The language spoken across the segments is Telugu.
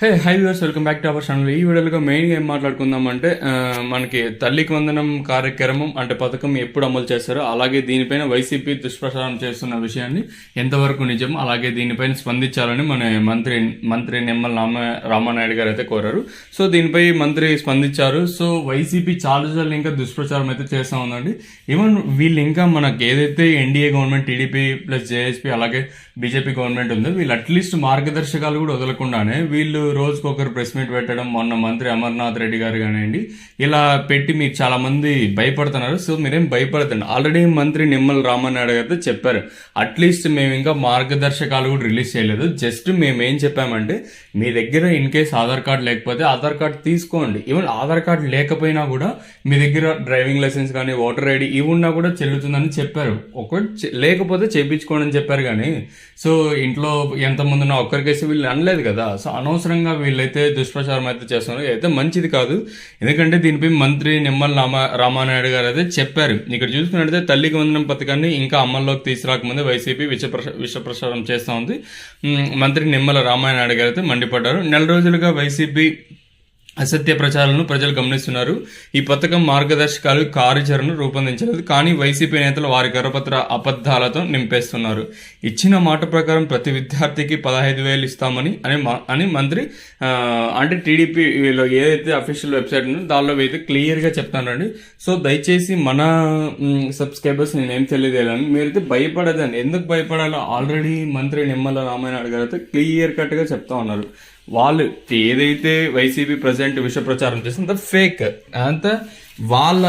Hey hi viewers welcome back to our channel ఈ వీడియోలో మెయిన్గా ఏం మాట్లాడుకుందాం అంటే మనకి తల్లికి వందనం కార్యక్రమం అంటే పథకం ఎప్పుడు అమలు చేస్తారో అలాగే దీనిపైన వైసీపీ దుష్ప్రచారం చేస్తున్న విషయాన్ని ఎంతవరకు నిజం అలాగే దీనిపైన స్పందించాలని మన మంత్రి మంత్రి నిమ్మల రామ రామానాయుడు గారు అయితే కోరారు. సో దీనిపై మంత్రి స్పందించారు. సో వైసీపీ చాలా సార్లు ఇంకా దుష్ప్రచారం అయితే చేస్తూ ఉందండి. ఈవెన్ వీళ్ళు ఇంకా మనకి ఏదైతే NDA government TDP plus JSP అలాగే బీజేపీ గవర్నమెంట్ ఉందో వీళ్ళు అట్లీస్ట్ మార్గదర్శకాలు కూడా వదలకుండానే వీళ్ళు రోజుకొకరు ప్రెస్ మీట్ పెట్టడం మొన్న మంత్రి అమర్నాథ్ రెడ్డి గారు కానివ్వండి ఇలా పెట్టి మీరు చాలామంది భయపడుతున్నారు. సో మీరేం భయపడతండి ఆల్రెడీ మంత్రి నిమ్మల రామన్నాడు గారు చెప్పారు. అట్లీస్ట్ మేము ఇంకా మార్గదర్శకాలు కూడా రిలీజ్ చేయలేదు. జస్ట్ మేము ఏం చెప్పామంటే మీ దగ్గర ఇన్ కేస్ ఆధార్ కార్డ్ లేకపోతే ఆధార్ కార్డ్ తీసుకోండి. ఈవెన్ ఆధార్ కార్డ్ లేకపోయినా కూడా మీ దగ్గర డ్రైవింగ్ లైసెన్స్ కానీ ఓటర్ ఐడి ఇవి ఉన్నా కూడా చెల్లుతుందని చెప్పారు. ఒకటి లేకపోతే చేయించుకోండి అని చెప్పారు కానీ సో ఇంట్లో ఎంతమంది ఉన్నా ఒక్కరికేసి వీళ్ళు అనలేదు కదా. సో అనవసరంగా వీళ్ళైతే దుష్ప్రచారం అయితే చేస్తున్నారు. అయితే మంచిది కాదు. ఎందుకంటే దీనిపై మంత్రి నిమ్మల రామ రామానాయుడు గారు అయితే చెప్పారు. ఇక్కడ చూసుకున్నట్టయితే తల్లికి వందనం పథకాన్ని ఇంకా అమల్లోకి తీసుకురాకముందే వైసీపీ విషప్రచ విషప్రచారం చేస్తూ ఉంది. మంత్రి నిమ్మల రామానాయుడు గారు అయితే మండిపడ్డారు. నెల రోజులుగా వైసీపీ అసత్య ప్రచారాలను ప్రజలు గమనిస్తున్నారు. ఈ పథకం మార్గదర్శకాలు కార్యాచరణను రూపొందించలేదు. కానీ వైసీపీ నేతలు వారి కరపత్ర అబద్ధాలతో నింపేస్తున్నారు. ఇచ్చిన మాట ప్రకారం ప్రతి విద్యార్థికి పదహైదు వేలు ఇస్తామని అని అని మంత్రి అంటే టీడీపీ ఏదైతే అఫీషియల్ వెబ్సైట్ ఉందో దానిలో అయితే క్లియర్గా చెప్తానండి. సో దయచేసి మన సబ్స్క్రైబర్స్ నేనేం తెలియజేయాలని మీరైతే భయపడదండి. ఎందుకు భయపడాలో ఆల్రెడీ మంత్రి నిమ్మల రామాయణ గారు అయితే క్లియర్ కట్గా చెప్తా ఉన్నారు. వాళ్ళు ఏదైతే వైసీపీ ప్రజెంట్ విష ప్రచారం చేస్తుందో ఫేక్ అంతా వాళ్ళ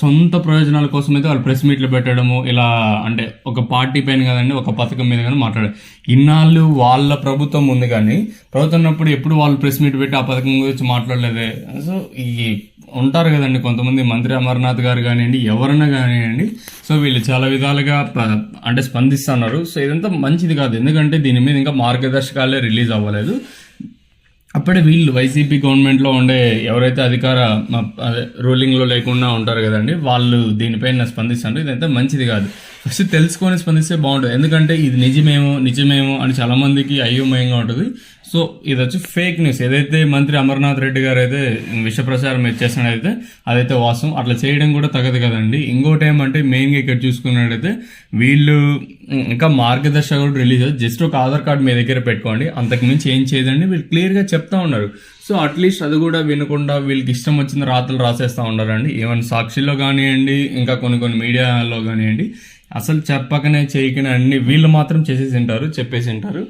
సొంత ప్రయోజనాల కోసం అయితే వాళ్ళు ప్రెస్ మీట్లు పెట్టడము ఇలా అంటే ఒక పార్టీ పైన కదండి ఒక పథకం మీద కానీ మాట్లాడారు ఇన్నాళ్ళు వాళ్ళ ప్రభుత్వం ఉంది కానీ ప్రభుత్వం ఉన్నప్పుడు ఎప్పుడు వాళ్ళు ప్రెస్ మీట్ పెట్టి ఆ పథకం గురించి మాట్లాడలేదే. సో ఈ ఉంటారు కదండి కొంతమంది మంత్రి అమర్నాథ్ గారు కానివ్వండి ఎవరైనా కానివ్వండి సో వీళ్ళు చాలా విధాలుగా అంటే స్పందిస్తున్నారు సో ఇదంతా మంచిది కాదు. ఎందుకంటే దీని మీద ఇంకా మార్గదర్శకాలే రిలీజ్ అవ్వలేదు. అప్పుడే వీళ్ళు వైసీపీ గవర్నమెంట్లో ఉండే ఎవరైతే అధికార మ, అదే రూలింగ్లో లేకుండా ఉంటారు కదండి వాళ్ళు దీనిపైన స్పందిస్తారు ఇదంతా మంచిది కాదు. ఫస్ట్ తెలుసుకొని స్పందిస్తే బాగుంటుంది. ఎందుకంటే ఇది నిజమేమో నిజమేమో అని చాలా మందికి అయోమయంగా ఉంటుంది. సో ఇది వచ్చి ఫేక్ న్యూస్ ఏదైతే మంత్రి అమర్నాథ్ రెడ్డి గారు అయితే విషప్రచారం ప్రచారం అదైతే వాస్తవం. అట్లా చేయడం కూడా తగదు కదండి. ఇంకోటి ఏమంటే మెయిన్గా ఇక్కడ చూసుకున్నట్టయితే వీళ్ళు ఇంకా మార్గదర్శకులు రిలీజ్ జస్ట్ ఒక ఆధార్ కార్డు మీ దగ్గర పెట్టుకోండి. అంతకు మించి ఏం చేయదండి. వీళ్ళు క్లియర్గా చెప్తా ఉన్నారు. సో అట్లీస్ట్ అది కూడా వినకుండా వీళ్ళకి ఇష్టం వచ్చిన రాతలు రాసేస్తూ ఉన్నారండి. ఏమైనా సాక్షిలో కానివ్వండి ఇంకా కొన్ని కొన్ని మీడియాలో కానివ్వండి. అసలు చెప్పకనే చేయకనే అన్ని వీళ్ళు మాత్రం చేసేసి ఉంటారు చెప్పేసి ఉంటారు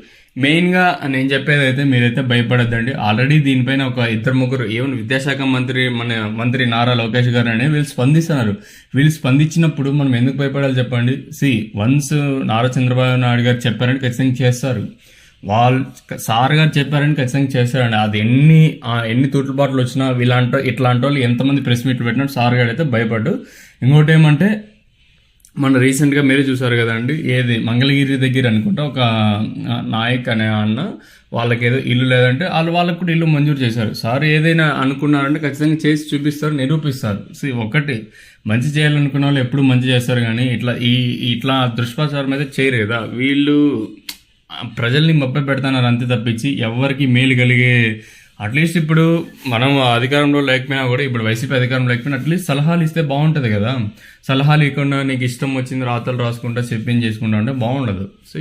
మెయిన్గా నేను చెప్పేది అయితే మీరైతే భయపడద్దండి. ఆల్రెడీ దీనిపైన ఒక ఇద్దరు ముగ్గురు ఈవెన్ విద్యాశాఖ మంత్రి మన మంత్రి నారా లోకేష్ గారు అనే వీళ్ళు స్పందిస్తున్నారు. వీళ్ళు స్పందించినప్పుడు మనం ఎందుకు భయపడాలి చెప్పండి? సి వన్స్ నారా చంద్రబాబు నాయుడు గారు చెప్పారని ఖచ్చితంగా చేస్తారు. వాళ్ళు సార్ గారు చెప్పారని ఖచ్చితంగా చేస్తారండి. అది ఎన్ని ఎన్ని తూట్లబాట్లు వచ్చినా వీళ్ళంటో ఇట్లాంటి వాళ్ళు ఎంతమంది ప్రెస్ మీట్లు పెట్టినా సార్ గారు అయితే భయపడ్డు. ఇంకోటి ఏమంటే మన రీసెంట్గా మీరే చూసారు కదండి ఏది? మంగళగిరి దగ్గర అనుకుంటా ఒక నాయక్ అనే అన్న వాళ్ళకి ఏదో ఇల్లు లేదంటే వాళ్ళు వాళ్ళకి కూడా ఇల్లు మంజూరు చేశారు. సార్ ఏదైనా అనుకున్నారంటే ఖచ్చితంగా చేసి చూపిస్తారు నిరూపిస్తారు. సో ఒకటి మంచి చేయాలనుకున్న వాళ్ళు ఎప్పుడు మంచి చేస్తారు కానీ ఇట్లా ఈ ఇట్లా దుష్ప్రచారం అయితే చేయరు కదా. వీళ్ళు ప్రజల్ని మభ్య పెడతాన్నారు అంతే తప్పించి ఎవరికి మేలు కలిగే అట్లీస్ట్ ఇప్పుడు మనం అధికారంలో లేకపోయినా కూడా ఇప్పుడు వైసీపీ అధికారంలో లేకపోయినా అట్లీస్ట్ సలహాలు ఇస్తే బాగుంటుంది కదా. సలహాలు ఇవ్వకుండా నీకు ఇష్టం వచ్చింది రాతలు రాసుకుంటా చెప్పింది చేసుకుంటా అంటే బాగుండదు. సో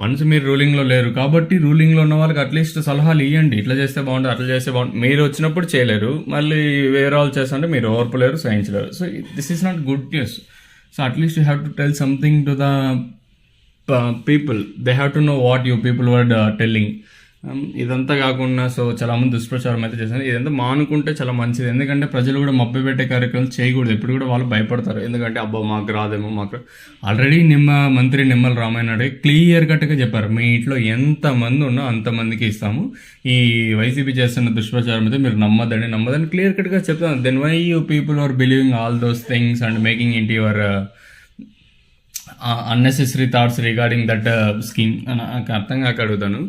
మనసు మీరు రూలింగ్లో లేరు కాబట్టి రూలింగ్లో ఉన్న వాళ్ళకి అట్లీస్ట్ సలహాలు ఇవ్వండి ఇట్లా చేస్తే బాగుంటుంది అట్లా చేస్తే బాగుంటుంది. మీరు వచ్చినప్పుడు చేయలేరు. మళ్ళీ వేరే వాళ్ళు చేస్తుంటే మీరు ఓర్పలేరు సహించలేరు. So this is not good news so at least you have to tell something to the people they have to know what you people were telling Um, ఇదంతా కాకుండా సో చాలా మంది దుష్ప్రచారం అయితే చేశారు. ఇదంతా మానుకుంటే చాలా మంచిది. ఎందుకంటే ప్రజలు కూడా మబ్బి పెట్టే కార్యక్రమాలు చేయకూడదు. ఎప్పుడు కూడా వాళ్ళు భయపడతారు. ఎందుకంటే అబ్బా మాకు రాదేమో మాకు ఆల్రెడీ నిమ్మ మంత్రి నిమ్మల రామాయణ క్లియర్ కట్గా చెప్పారు. మీ ఇంట్లో ఎంతమంది ఉన్నా అంతమందికి ఇస్తాము. ఈ వైసీపీ చేస్తున్న దుష్ప్రచారం అయితే మీరు నమ్మదండి నమ్మదని క్లియర్ కట్గా చెప్తాను then why you people are believing all those things and making into your unnecessary thoughts regarding that scheme నాకు అర్థం కాక అడుగుతాను.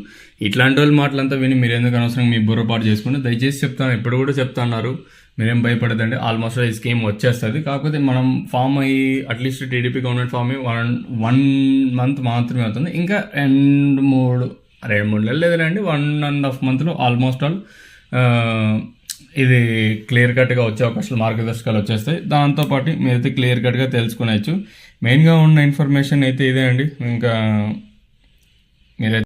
ఇట్లాంటి వాళ్ళు మాటలంతా విని మీరు ఎందుకు అనవసరం మీ బుర్రపాటు చేసుకుంటే దయచేసి చెప్తాను ఎప్పుడు కూడా చెప్తాన్నారు. మీరేం భయపడదండి ఆల్మోస్ట్ ఈ స్కీమ్ వచ్చేస్తుంది. కాకపోతే మనం ఫామ్ అయ్యి at least TDP government form అయ్యి వన్ వన్ మంత్ మాత్రమే అవుతుంది. ఇంకా రెండు మూడు రెండు మూడు నెలలు లేదండి వన్ అండ్ హాఫ్ మంత్లో ఆల్మోస్ట్ ఆల్ ఇది క్లియర్ కట్గా వచ్చే అవకాశాలు మార్గదర్శకాలు వచ్చేస్తాయి. దాంతోపాటు మీరైతే క్లియర్ కట్గా తెలుసుకునేవచ్చు మెయిన్గా ఉన్న ఇన్ఫర్మేషన్ అయితే ఇదే అండి. ఇంకా మీరైతే